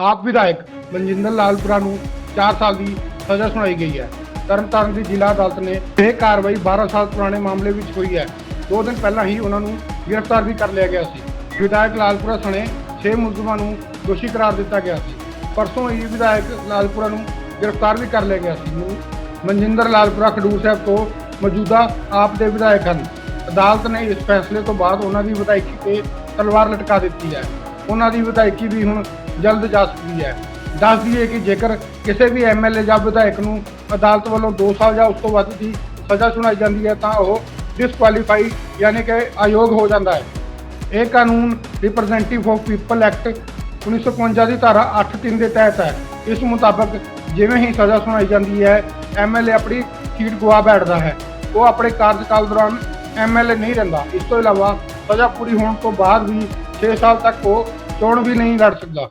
ਆਪ ਵਿਧਾਇਕ ਮਨਜਿੰਦਰ ਲਾਲਪੁਰਾ ਨੂੰ 4 ਸਾਲ ਦੀ ਸਜ਼ਾ ਸੁਣਾਈ ਗਈ ਹੈ। ਤਰਨਤਾਰਨ ਦੀ ਜ਼ਿਲ੍ਹਾ ਅਦਾਲਤ ਨੇ ਇਹ ਕਾਰਵਾਈ 12 ਸਾਲ ਪੁਰਾਣੇ ਮਾਮਲੇ ਵਿੱਚ ਹੋਈ ਹੈ। ਦੋ ਦਿਨ ਪਹਿਲਾਂ ਹੀ ਉਹਨਾਂ ਨੂੰ ਗ੍ਰਿਫਤਾਰ ਵੀ ਕਰ ਲਿਆ ਗਿਆ ਸੀ। ਵਿਧਾਇਕ ਲਾਲਪੁਰਾ ਸਣੇ 6 ਮੁਲਜ਼ਮਾਂ ਨੂੰ ਦੋਸ਼ੀ ਕਰਾਰ ਦਿੱਤਾ ਗਿਆ ਸੀ। ਪਰਸੋਂ ਹੀ ਵਿਧਾਇਕ ਲਾਲਪੁਰਾ ਨੂੰ ਗ੍ਰਿਫਤਾਰ ਵੀ ਕਰ ਲਿਆ ਗਿਆ ਸੀ। ਮਨਜਿੰਦਰ ਲਾਲਪੁਰਾ ਖਡੂਰ ਸਾਹਿਬ ਤੋਂ ਮੌਜੂਦਾ ਆਪ ਦੇ ਵਿਧਾਇਕ ਹਨ। ਅਦਾਲਤ ਨੇ ਇਸ ਫੈਸਲੇ ਤੋਂ ਬਾਅਦ ਉਹਨਾਂ ਦੀ ਵਿਧਾਇਕੀ ਤੇ ਤਲਵਾਰ ਲਟਕਾ ਦਿੱਤੀ ਹੈ। ਉਹਨਾਂ ਦੀ ਵਿਧਾਇਕੀ ਵੀ ਹੁਣ ਜਲਦ ਜਾ ਸਕਦੀ ਹੈ। ਦੱਸ ਦਈਏ ਕਿ ਜੇਕਰ ਕਿਸੇ ਵੀ ਐਮਐਲਏ ਜਾਂ ਵਿਧਾਇਕ ਨੂੰ ਅਦਾਲਤ ਵੱਲੋਂ 2 ਸਾਲ ਜਾਂ ਉਸ ਤੋਂ ਵੱਧ ਦੀ ਸਜ਼ਾ ਸੁਣਾਈ ਜਾਂਦੀ ਹੈ, ਤਾਂ ਉਹ ਡਿਸਕੁਆਲੀਫਾਈ ਯਾਨੀ ਕਿ ਅਯੋਗ ਹੋ ਜਾਂਦਾ ਹੈ। ਇਹ ਕਾਨੂੰਨ ਰਿਪਰੈਜ਼ੈਂਟੇਟਿਵ ਆਫ ਪੀਪਲ ਐਕਟ 1951 ਦੀ ਧਾਰਾ 8.3 ਦੇ ਤਹਿਤ ਹੈ। ਇਸ ਮੁਤਾਬਕ ਜਿਵੇਂ ਹੀ ਸਜ਼ਾ ਸੁਣਾਈ ਜਾਂਦੀ ਹੈ ਐਮਐਲਏ ਆਪਣੀ ਸੀਟ ਗਵਾ ਬੈਠਦਾ ਹੈ। ਉਹ ਆਪਣੇ ਕਾਰਜਕਾਲ ਦੌਰਾਨ ਐਮਐਲਏ ਨਹੀਂ ਰਹਿੰਦਾ। ਇਸ ਤੋਂ ਇਲਾਵਾ ਸਜ਼ਾ ਪੂਰੀ ਹੋਣ ਤੋਂ ਬਾਅਦ ਵੀ 6 ਸਾਲ ਤੱਕ ਉਹ ਚੋਣ ਵੀ ਨਹੀਂ ਲੜ ਸਕਦਾ।